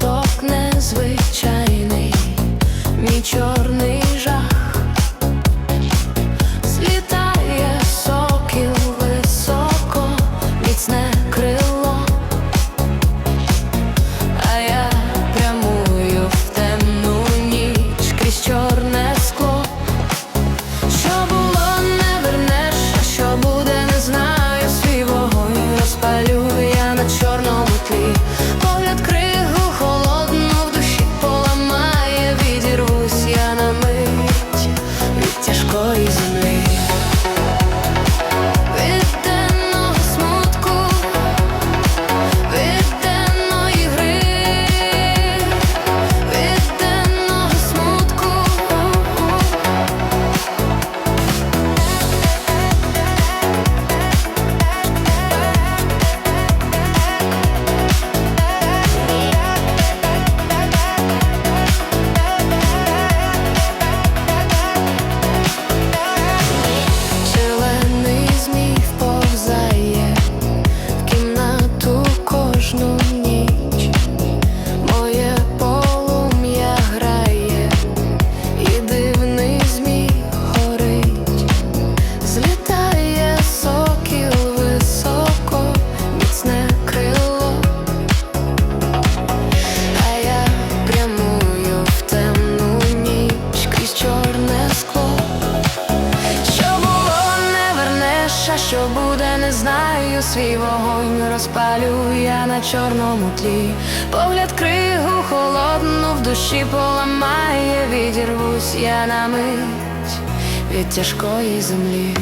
Випадок незвичайний, мій чорний жаль. coisas що буде, не знаю, свій вогонь розпалю я на чорному тлі, погляд кригу холодну в душі поламає, відірвусь я на мить від тяжкої землі.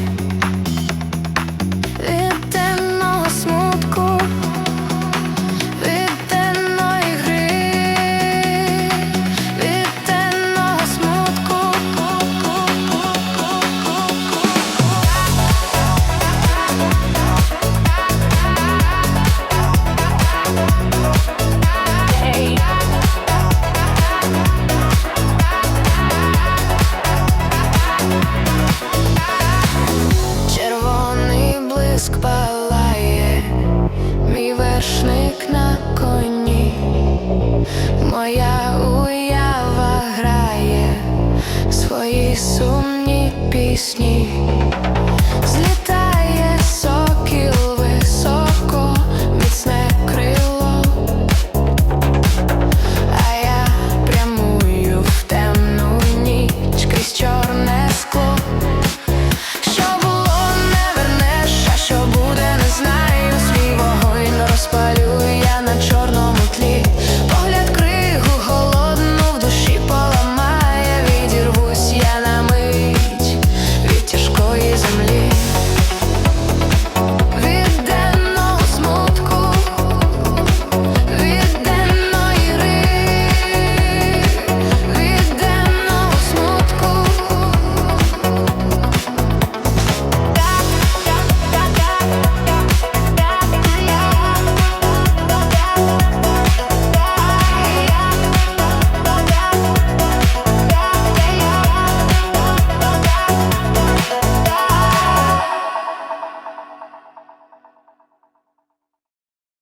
Червоний блиск палає, мій вершник на коні, моя уява грає свої сумні пісні.